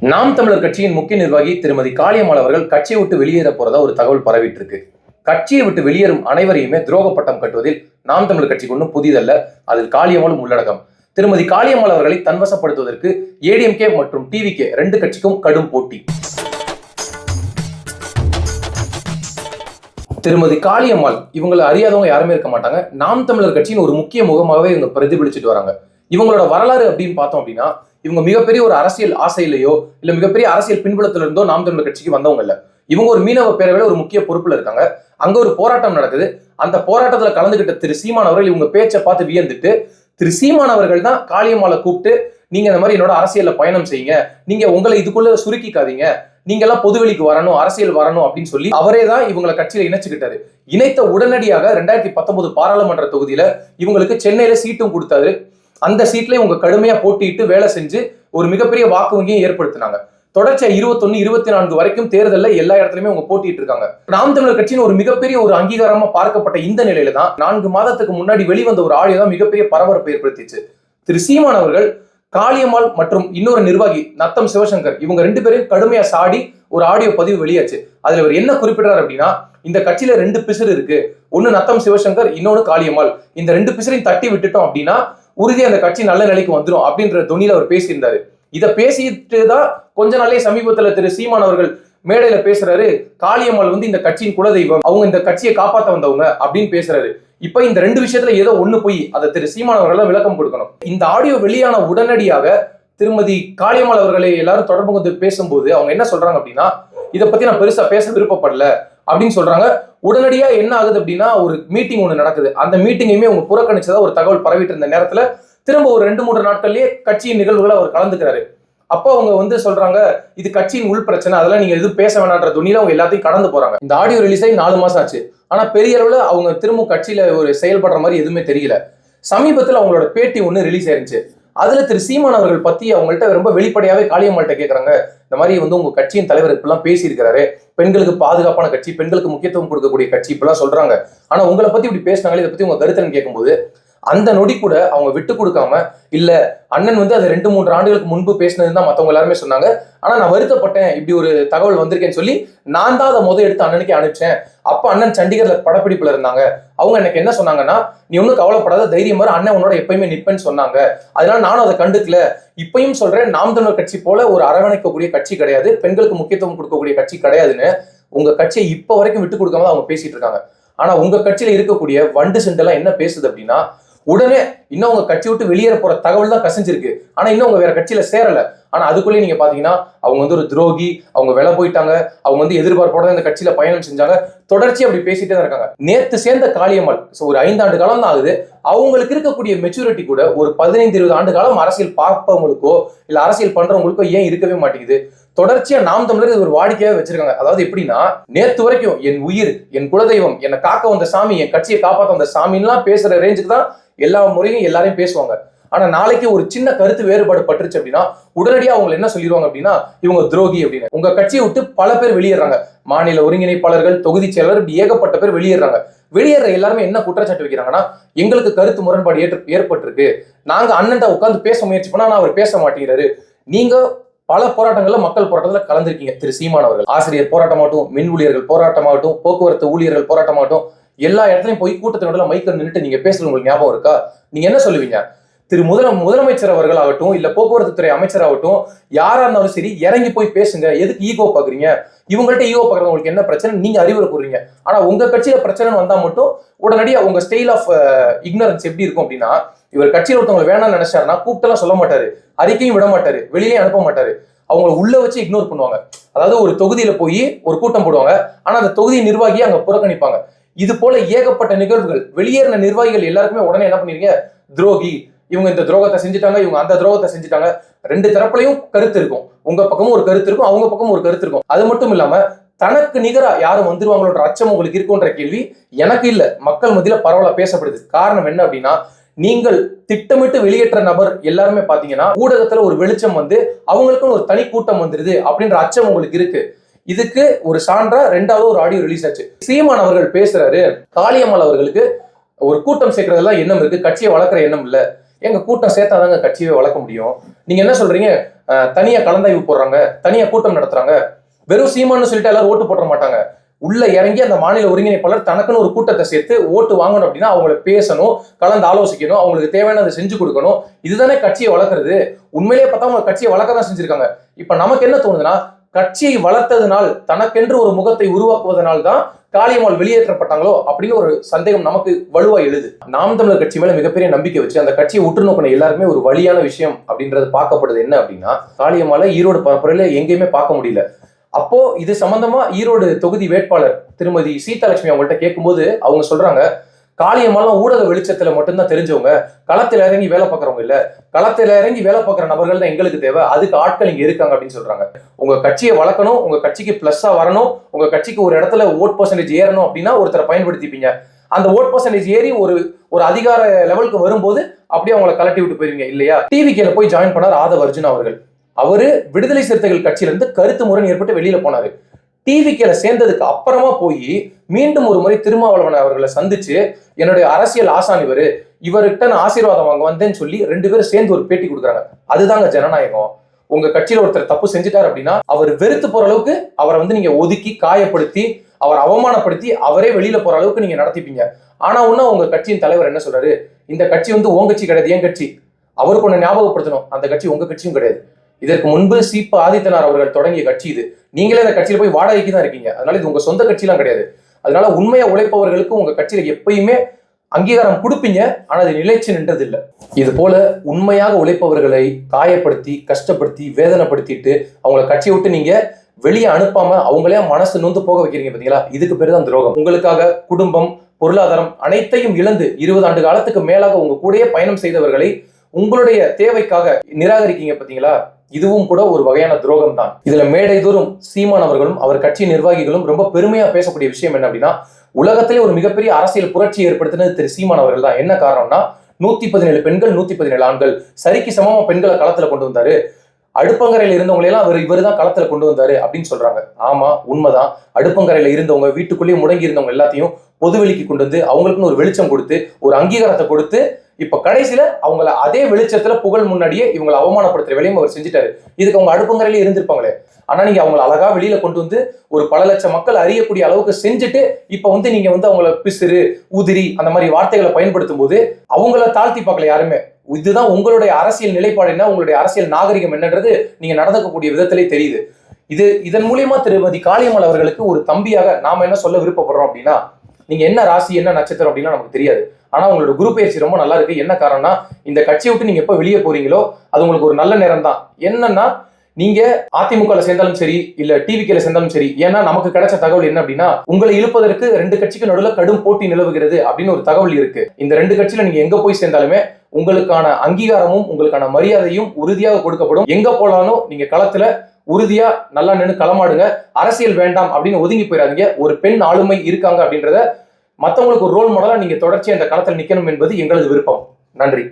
நாம் தமிழர் கட்சியின் முக்கிய நிர்வாகி திருமதி காளியம்மாள் அவர்கள் கட்சியை விட்டு வெளியேற போறதா ஒரு தகவல் பரவிட்டு இருக்கு கட்சியை விட்டு வெளியேறும் அனைவரையுமே துரோக பட்டம் கட்டுவதில் நாம் தமிழர் கட்சிக்கு ஒன்றும் புதிதல்ல. அதில் காளியம்மாளும் உள்ளடக்கம். திருமதி காளியம்மாள் அவர்களை தன்வசப்படுத்துவதற்கு ஏடிஎம்கே மற்றும் டிவிகே ரெண்டு கட்சிக்கும் கடும் போட்டி. திருமதி காளியம்மாள் இவங்களை அறியாதவங்க யாருமே இருக்க மாட்டாங்க. நாம் தமிழர் கட்சியின் ஒரு முக்கிய முகமாகவே இவங்க பிரதிபலிச்சுட்டு வராங்க. இவங்களோட வரலாறு அப்படின்னு பார்த்தோம் அப்படின்னா இவங்க மிகப்பெரிய ஒரு அரசியல் ஆசையிலேயோ இல்ல மிகப்பெரிய அரசியல் பின்புலத்துல இருந்தோ நாம் தமிழர் கட்சிக்கு வந்தவங்க இல்ல. இவங்க ஒரு மீனவ பேரவையில ஒரு முக்கிய பொறுப்புல இருக்காங்க. அங்க ஒரு போராட்டம் நடக்குது. அந்த போராட்டத்துல கலந்துகிட்ட திரு சீமான் அவர்கள் இவங்க பேச்சை பார்த்து வியந்துட்டு திரு சீமான் அவர்கள் தான் காளியம்மாவை கூப்பிட்டு நீங்க இந்த மாதிரி என்னோட அரசியல்ல பயணம் செய்யுங்க. நீங்க உங்களை இதுக்குள்ள சுருக்கிக்காதீங்க. நீங்க எல்லாம் பொதுவெளிக்கு வரணும் அரசியல் வரணும் அப்படின்னு சொல்லி அவரே தான் இவங்களை கட்சியில இணைச்சுக்கிட்டாரு. இணைத்த உடனடியாக ரெண்டாயிரத்தி பத்தொன்பது பாராளுமன்ற தொகுதியில இவங்களுக்கு சென்னையில சீட்டும் கொடுத்தாரு. அந்த சீட்லயே உங்க கடுமையா போட்டியிட்டு வேலை செஞ்சு ஒரு மிகப்பெரிய வாக்கு வங்கியை ஏற்படுத்தினாங்க. தொடர்ச்சியா இருபத்தொன்னு இருபத்தி நான்கு வரைக்கும் தேர்தலில் எல்லா இடத்துலயுமே அவங்க போட்டிட்டு இருக்காங்க. நாம் தமிழர் கட்சியின் ஒரு மிகப்பெரிய ஒரு அங்கீகாரமா பார்க்கப்பட்ட இந்த நிலையில தான் நான்கு மாதத்துக்கு முன்னாடி வெளிவந்த ஒரு ஆடியோ தான் மிகப்பெரிய பரபரப்பை ஏற்படுத்திச்சு. திரு சீமான் அவர்கள் காளியம்மாள் மற்றும் இன்னொரு நிர்வாகி நத்தம் சிவசங்கர் இவங்க ரெண்டு பேரையும் கடுமையா சாடி ஒரு ஆடியோ பதிவு வெளியாச்சு. அதுல இவர் என்ன குறிப்பிடுறாரு அப்படின்னா இந்த கட்சியில ரெண்டு பிசிறு இருக்கு. ஒன்னு நத்தம் சிவசங்கர் இன்னொன்னு காளியம்மாள். இந்த ரெண்டு பிசிறையும் தட்டி விட்டுட்டோம் அப்படின்னா உறுதி அந்த கட்சி நல்ல நிலைக்கு வந்துடும் அப்படின்ற துணியில அவர் பேசியிருந்தாரு. இதை பேசிட்டு தான் கொஞ்ச நாளே சமீபத்துல திரு சீமான் அவர்கள் மேடையில பேசுறாரு. காளியம்மாள் வந்து இந்த கட்சியின் குலதெய்வம் அவங்க இந்த கட்சியை காப்பாத்த வந்தவங்க அப்படின்னு பேசுறாரு. இப்ப இந்த ரெண்டு விஷயத்துல ஏதோ ஒண்ணு போய் அதை திரு சீமான் அவர்கள் விளக்கம் கொடுக்கணும். இந்த ஆடியோ வெளியான உடனடியாக திருமதி காளியம்மாள் அவர்களை எல்லாரும் தொடர்பு கொண்டு பேசும்போது அவங்க என்ன சொல்றாங்க அப்படின்னா இதை பத்தி நான் பெருசா பேச விருப்பப்படல. அப்படின்னு சொல்றாங்க. உடனடியா என்ன ஆகுது அப்படின்னா ஒரு மீட்டிங் ஒன்று நடக்குது. அந்த மீட்டிங்கையுமே அவங்க புறக்கணிச்சதா ஒரு தகவல் பரவிட்டு இருந்த நேரத்துல திரும்ப ஒரு ரெண்டு மூன்று நாட்கள்லயே கட்சியின் நிகழ்வுகளை அவர் கலந்துக்கிறாரு. அப்போ அவங்க வந்து சொல்றாங்க இது கட்சியின் உள் பிரச்சனை அதெல்லாம் நீங்க எதுவும் பேச வேணான்ற துணியில அவங்க எல்லாத்தையும் கடந்து போறாங்க. இந்த ஆடியோ ரிலீஸ் ஆகி நாலு மாசம் ஆச்சு. ஆனா பெரிய அளவுல அவங்க திரும்ப கட்சியில ஒரு செயல்படுற மாதிரி எதுவுமே தெரியல. சமீபத்தில் அவங்களோட பேட்டி ஒன்று ரிலீஸ் ஆயிருந்துச்சு. அதுல திரு சீமான் அவர்கள் பத்தி அவங்கள்ட்ட ரொம்ப வெளிப்படையாவே காளியம்மாள்கிட்ட கேக்குறாங்க. இந்த மாதிரி வந்து உங்க கட்சியின் தலைவர் இப்பெல்லாம் பேசியிருக்கிறாரு. பெண்களுக்கு பாதுகாப்பான கட்சி பெண்களுக்கு முக்கியத்துவம் கொடுக்கக்கூடிய கட்சி இப்பெல்லாம் சொல்றாங்க. ஆனா உங்களை பத்தி இப்படி பேசினாங்களே இதை பத்தி உங்க கருத்துன்னு கேட்கும்போது அந்த நொடி கூட அவங்க விட்டு கொடுக்காம இல்ல அண்ணன் வந்து அது ரெண்டு மூன்று ஆண்டுகளுக்கு முன்பு பேசினதுன்னு தான் மத்தவங்க எல்லாருமே சொன்னாங்க. ஆனா நான் வருத்தப்பட்டேன் இப்படி ஒரு தகவல் வந்திருக்கேன்னு சொல்லி நான் தான் அதை முதல் எடுத்து அண்ணனுக்கே அனுப்பிச்சேன். அப்ப அண்ணன் சண்டிகர்ல படப்பிடிப்புல இருந்தாங்க. அவங்க எனக்கு என்ன சொன்னாங்கன்னா நீ ஒன்றும் கவலைப்படாத தைரியம் மாதிரி அண்ணன் உன்னோட எப்பயுமே நிற்பேன்னு சொன்னாங்க. அதனால நானும் அதை கண்டுக்கல. இப்பயும் சொல்றேன் நாம் தமிழர் கட்சி போல ஒரு அரவணைக்கக்கூடிய கட்சி கிடையாது. பெண்களுக்கு முக்கியத்துவம் கொடுக்கக்கூடிய கட்சி கிடையாதுன்னு உங்க கட்சியை இப்ப வரைக்கும் விட்டு கொடுக்காம அவங்க பேசிட்டு இருக்காங்க. ஆனா உங்க கட்சியில இருக்கக்கூடிய வண்டு செண்டெல்லாம் என்ன பேசுது அப்படின்னா உடனே இன்னும் உங்க கட்சி விட்டு வெளியேற போற தகவல் தான் கசிஞ்சிருக்கு. ஆனா இன்னும் உங்க வேற கட்சியில சேரல. ஆனால் அதுக்குள்ளேயே நீங்கள் பார்த்தீங்கன்னா அவங்க வந்து ஒரு துரோகி அவங்க விலை போயிட்டாங்க அவங்க வந்து எதிர்பார்ப்போட இந்த கட்சியில் பயணம் செஞ்சாங்க. தொடர்ச்சி அப்படி பேசிட்டே தான் இருக்காங்க. நேற்று சேர்ந்த காளியம்மாள் ஸோ ஒரு ஐந்தாண்டு காலம் தான் ஆகுது. அவங்களுக்கு இருக்கக்கூடிய மெச்சூரிட்டி கூட ஒரு பதினைந்து இருபது ஆண்டு காலம் அரசியல் பார்ப்பவங்களுக்கோ இல்லை அரசியல் பண்றவங்களுக்கோ ஏன் இருக்கவே மாட்டேங்குது? தொடர்ச்சியா நாம் தமிழர் ஒரு வாடிக்கையாக வச்சிருக்காங்க. அதாவது எப்படின்னா நேத்து வரைக்கும் என் உயிர் என் குலதெய்வம் என்னை காக்க வந்த சாமி என் கட்சியை காப்பாற்ற வந்த சாமின்லாம் பேசுற ரேஞ்சுக்கு தான் எல்லா முறையும் எல்லாரையும் பேசுவாங்க. ஆனா நாளைக்கு ஒரு சின்ன கருத்து வேறுபாடு பட்டுருச்சு அப்படின்னா உடனடியா அவங்க என்ன சொல்லிடுவாங்க அப்படின்னா இவங்க துரோகி அப்படின்னு. உங்க கட்சியை விட்டு பல பேர் வெளியேறாங்க. மாநில ஒருங்கிணைப்பாளர்கள் தொகுதி செயலர் இப்படி ஏகப்பட்ட பேர் வெளியேறாங்க. வெளியேற எல்லாருமே என்ன குற்றச்சாட்டு வைக்கிறாங்கன்னா எங்களுக்கு கருத்து முரண்பாடு ஏற்று ஏற்பட்டிருக்கு. நாங்க அண்ணன்ட்ட உட்காந்து பேச முயற்சி பண்ணா ஆனா அவர் பேச மாட்டேங்கிறாரு. நீங்க பல போராட்டங்கள்ல மக்கள் போராட்டத்துல கலந்திருக்கீங்க திரு சீமான் அவர்கள். ஆசிரியர் போராட்டமாகட்டும் மின் ஊழியர்கள் போராட்டமாகட்டும் போக்குவரத்து ஊழியர்கள் போராட்டமாகட்டும் எல்லா இடத்துலயும் போய் கூட்டத்தினோட மைக்கல் நின்றுட்டு நீங்க பேசுறது உங்களுக்கு ஞாபகம் இருக்கா? நீங்க என்ன சொல்லுவீங்க? திரு முதல முதலமைச்சர் அவர்கள் ஆகட்டும் இல்ல போக்குவரத்து துறை அமைச்சர் ஆகட்டும் யாரா இருந்தாலும் சரி இறங்கி போய் பேசுங்க. எதுக்கு ஈகோ பாக்குறீங்க? இவங்கள்ட்ட ஈகோ பாக்குறது உங்களுக்கு என்ன பிரச்சனை? நீங்க அறிவுரை கூறுறீங்க. ஆனா உங்க கட்சியில பிரச்சனை வந்தா மட்டும் உடனடியா உங்க ஸ்டைல் ஆஃப் இக்னரன்ஸ் எப்படி இருக்கும் அப்படின்னா இவர் கட்சியில் ஒருத்தவங்க வேணாம்னு நினைச்சாருன்னா கூப்பிட்டெல்லாம் சொல்ல மாட்டாரு. அறிக்கையும் விட மாட்டாரு. வெளியே அனுப்ப மாட்டாரு. அவங்கள உள்ள வச்சு இக்னோர் பண்ணுவாங்க. அதாவது ஒரு தொகுதியில போய் ஒரு கூட்டம் போடுவாங்க. ஆனா அந்த தொகுதி நிர்வாகியை அங்க புறக்கணிப்பாங்க. இது போல ஏகப்பட்ட நிகழ்வுகள் வெளியேறின நிர்வாகிகள் எல்லாருக்குமே உடனே என்ன பண்ணிருக்கீங்க துரோகி இவங்க இந்த துரோகத்தை செஞ்சுட்டாங்க இவங்க அந்த துரோகத்தை செஞ்சுட்டாங்க. ரெண்டு தரப்புலையும் கருத்து இருக்கும். உங்க பக்கமும் ஒரு கருத்து இருக்கும் அவங்க பக்கமும் ஒரு கருத்து இருக்கும். அது மட்டும் இல்லாம தனக்கு நிகரா யாரும் வந்துருவாங்களோட அச்சம் உங்களுக்கு இருக்குன்ற கேள்வி எனக்கு இல்ல. மக்கள் மத்தியில பரவலா பேசப்படுது. காரணம் என்ன அப்படின்னா நீங்கள் திட்டமிட்டு வெளியேற்ற நபர் எல்லாருமே பாத்தீங்கன்னா ஊடகத்துல ஒரு வெளிச்சம் வந்து அவங்களுக்குன்னு ஒரு தனி கூட்டம் வந்துருது அப்படின்ற அச்சம் உங்களுக்கு இருக்கு. இதுக்கு ஒரு சான்றா ரெண்டாவது ஒரு ஆடியோ ரிலீஸ் ஆச்சு. சீமான் அவர்கள் பேசுறாரு காளியம்மாள் அவர்களுக்கு ஒரு கூட்டம் சேர்க்கறதெல்லாம் எண்ணம் இருக்கு கட்சியை வளர்க்குற எண்ணம் இல்லை. எங்க கூட்டம் சேர்த்தாதாங்க கட்சியை வளர்க்க முடியும். நீங்க என்ன சொல்றீங்க? தனியா கலந்தாய்வு போடுறாங்க தனியா கூட்டம் நடத்துறாங்க. வெறும் சீமான்னு சொல்லிட்டு எல்லாரும் ஓட்டு போட மாட்டாங்க. உள்ள இறங்கி அந்த மாநில ஒருங்கிணைப்பாளர் தனக்குன்னு ஒரு கூட்டத்தை சேர்த்து ஓட்டு வாங்கணும் அப்படின்னா அவங்கள பேசணும் கலந்து ஆலோசிக்கணும் அவங்களுக்கு தேவையானதை செஞ்சு கொடுக்கணும். இதுதானே கட்சியை வளர்க்கறது. உண்மையிலேயே பார்த்தா அவங்க கட்சியை வளர்க்க தான் செஞ்சிருக்காங்க. இப்ப நமக்கு என்ன தோணுதுன்னா கட்சியை வளர்த்ததுனால் தனக்கென்று ஒரு முகத்தை உருவாக்குவதனால் தான் காளியம்மாள் வெளியேற்றப்பட்டாங்களோ அப்படின்னு ஒரு சந்தேகம் நமக்கு வலுவா எழுது. நாம் தமிழர் கட்சி மேல மிகப்பெரிய நம்பிக்கை வச்சு அந்த கட்சியை உற்று நோக்கின எல்லாருமே ஒரு வழியான விஷயம் அப்படின்றது பார்க்கப்படுது. என்ன அப்படின்னா காளியம்மாளை ஈரோடு பரப்புரையில எங்கேயுமே பார்க்க முடியல. அப்போ இது சம்பந்தமா ஈரோடு தொகுதி வேட்பாளர் திருமதி சீதாலட்சுமி அவங்கள்ட்ட கேட்கும்போது அவங்க சொல்றாங்க காளியம்மாலாம் ஊடக வெளிச்சத்துல மட்டும்தான் தெரிஞ்சவங்க. களத்துல இறங்கி வேலை பார்க்கறவங்க இல்ல. களத்துல இறங்கி வேலை பார்க்குற நபர்கள் தான் எங்களுக்கு தேவை. அதுக்கு ஆட்கள் இங்க இருக்காங்க அப்படின்னு சொல்றாங்க. உங்க கட்சியை வளர்க்கணும் உங்க கட்சிக்கு பிளஸ்ஸா வரணும் உங்க கட்சிக்கு ஒரு இடத்துல ஓட் பர்சன்டேஜ் ஏறணும் அப்படின்னா ஒருத்தரை பயன்படுத்திப்பீங்க. அந்த ஓட் பர்சன்டேஜ் ஏறி ஒரு ஒரு அதிகார லெவலுக்கு வரும்போது அப்படியே அவங்கள கலட்டி விட்டு போயிருவீங்க இல்லையா? டிவிக்கேல போய் ஜாயின் பண்ணார் ஆதவர்ஜுன் அவர்கள். அவரு விடுதலை சிறுத்தைகள் கட்சியிலிருந்து கருத்து முரண் ஏற்பட்டு வெளியில போனாரு. டிவிக்கேல சேர்ந்ததுக்கு அப்புறமா போய் மீண்டும் ஒரு முறை திருமாவளவன் அவர்களை சந்திச்சு என்னுடைய அரசியல் ஆசான் இவர். இவர்கிட்ட நான் ஆசீர்வாதம் வாங்க வந்தேன்னு சொல்லி ரெண்டு பேரும் சேர்ந்து ஒரு பேட்டி கொடுக்குறாங்க. அதுதாங்க ஜனநாயகம். உங்க கட்சியில ஒருத்தர் தப்பு செஞ்சுட்டாரு அப்படின்னா அவர் வெறுத்து போற அளவுக்கு அவரை வந்து நீங்க ஒதுக்கி காயப்படுத்தி அவர் அவமானப்படுத்தி அவரே வெளியில போற அளவுக்கு நீங்க நடத்திப்பீங்க. ஆனா ஒண்ணு உங்க கட்சியின் தலைவர் என்ன சொல்றாரு? இந்த கட்சி வந்து உன் கட்சி கிடையாது என் கட்சி. அவருக்கு ஒண்ணு ஞாபகப்படுத்தணும். அந்த கட்சி உங்க கட்சியும் கிடையாது. இதற்கு முன்பு சீப ஆதித்தனார் அவர்கள் தொடங்கிய கட்சி இது. நீங்களே அந்த கட்சியில போய் வாடகைக்கு தான் இருக்கீங்க. அதனால இது உங்க சொந்த கட்சிலாம் கிடையாது. அதனால உண்மையா உழைப்பவர்களுக்கு உங்க கட்சியில எப்பயுமே அங்கீகாரம் கொடுப்பீங்க. ஆனா அது நிலைச்சு நின்றது இல்ல இது போல உண்மையாக உழைப்பவர்களை காயப்படுத்தி கஷ்டப்படுத்தி வேதனைப்படுத்திட்டு அவங்கள கட்சியை விட்டு நீங்க வெளியே அனுப்பாம அவங்களே மனசு நொந்து போக வைக்கிறீங்க பாத்தீங்களா? இதுக்கு பேரு தான் துரோகம். உங்களுக்காக குடும்பம் பொருளாதாரம் அனைத்தையும் இழந்து இருபது ஆண்டு காலத்துக்கு மேலாக உங்க கூடயே பயணம் செய்தவர்களை உங்களுடைய தேவைக்காக நிராகரிக்கீங்க பாத்தீங்களா? இதுவும் கூட ஒரு வகையான துரோகம் தான் இதுல மேடை தோறும் சீமான் அவர்களும் அவர் கட்சி நிர்வாகிகளும் ரொம்ப பெருமையா பேசக்கூடிய விஷயம் என்ன அப்படின்னா உலகத்திலே ஒரு மிகப்பெரிய அரசியல் புரட்சி ஏற்படுத்தினது திரு சீமான் அவர்கள் தான் என்ன காரணம்னா நூத்தி பதினேழு பெண்கள் நூத்தி பதினேழு ஆண்கள் சரிக்கு சமமா பெண்களை களத்துல கொண்டு வந்தாரு. அடுப்பங்கரையில இருந்தவங்களையெல்லாம் அவர் இவர் தான் களத்துல கொண்டு வந்தாரு அப்படின்னு சொல்றாங்க. ஆமா உண்மைதான். அடுப்பங்கரையில இருந்தவங்க வீட்டுக்குள்ளேயே முடங்கி இருந்தவங்க எல்லாத்தையும் பொதுவெளிக்கு கொண்டு வந்து அவங்களுக்குன்னு ஒரு வெளிச்சம் கொடுத்து ஒரு அங்கீகாரத்தை கொடுத்து இப்ப கடைசியில அவங்கள அதே வெளிச்சத்துல புகழ் முன்னாடியே இவங்களை அவமானப்படுத்துற வேலையும் அவர் செஞ்சுட்டாரு. இதுக்கு அவங்க அடுப்பங்கரையிலே இருந்திருப்பாங்களே. ஆனா நீங்க அவங்கள அழகா வெளியில கொண்டு வந்து ஒரு பல லட்சம் மக்கள் அறியக்கூடிய அளவுக்கு செஞ்சுட்டு இப்ப வந்து நீங்க வந்து அவங்கள பிசிறு உதிரி அந்த மாதிரி வார்த்தைகளை பயன்படுத்தும் போது அவங்கள தாழ்த்தி பார்க்கல யாருமே. இதுதான் உங்களுடைய அரசியல் நிலைப்பாடு என்ன? உங்களுடைய அரசியல் நாகரிகம் என்னன்றது நீங்க நடந்துக்கக்கூடிய விதத்திலே தெரியுது. இது இதன் மூலியமா திருமதி காளியம்மாள் அவர்களுக்கு ஒரு தம்பியாக நாம என்ன சொல்ல விருப்பப்படுறோம் அப்படின்னா நீங்க என்ன ராசி என்ன நட்சத்திரம் அப்படின்னா நமக்கு தெரியாது. ஆனா உங்களோட குரு பயிற்சி ரொம்ப நல்லா இருக்கு. என்ன காரணம்னா இந்த கட்சியை விட்டு நீங்க எப்ப வெளியே போறீங்களோ அது உங்களுக்கு ஒரு நல்ல நேரம் தான் என்னன்னா நீங்க அதிமுக சேர்ந்தாலும் சரி இல்ல டிவிக்கில சேர்ந்தாலும் சரி ஏன்னா நமக்கு கிடைச்ச தகவல் என்ன அப்படின்னா உங்களை இழுப்பதற்கு ரெண்டு கட்சிக்கு நடுவில் கடும் போட்டி நிலவுகிறது அப்படின்னு ஒரு தகவல் இருக்கு. இந்த ரெண்டு கட்சியில நீங்க எங்க போய் சேர்ந்தாலுமே உங்களுக்கான அங்கீகாரமும் உங்களுக்கான மரியாதையும் உறுதியாக கொடுக்கப்படும். எங்க போனாலும் நீங்க களத்துல உறுதியா நல்லா நின்று களமாடுங்க. அரசியல் வேண்டாம் அப்படின்னு ஒதுங்கி போயிடாதீங்க ஒரு பெண் ஆளுமை இருக்காங்க அப்படின்றத மத்தவங்களுக்கு ஒரு ரோல் மாடலா நீங்க தொடர்ச்சி இந்த களத்தில் நிக்கணும் என்பது எங்களது விருப்பம். நன்றி.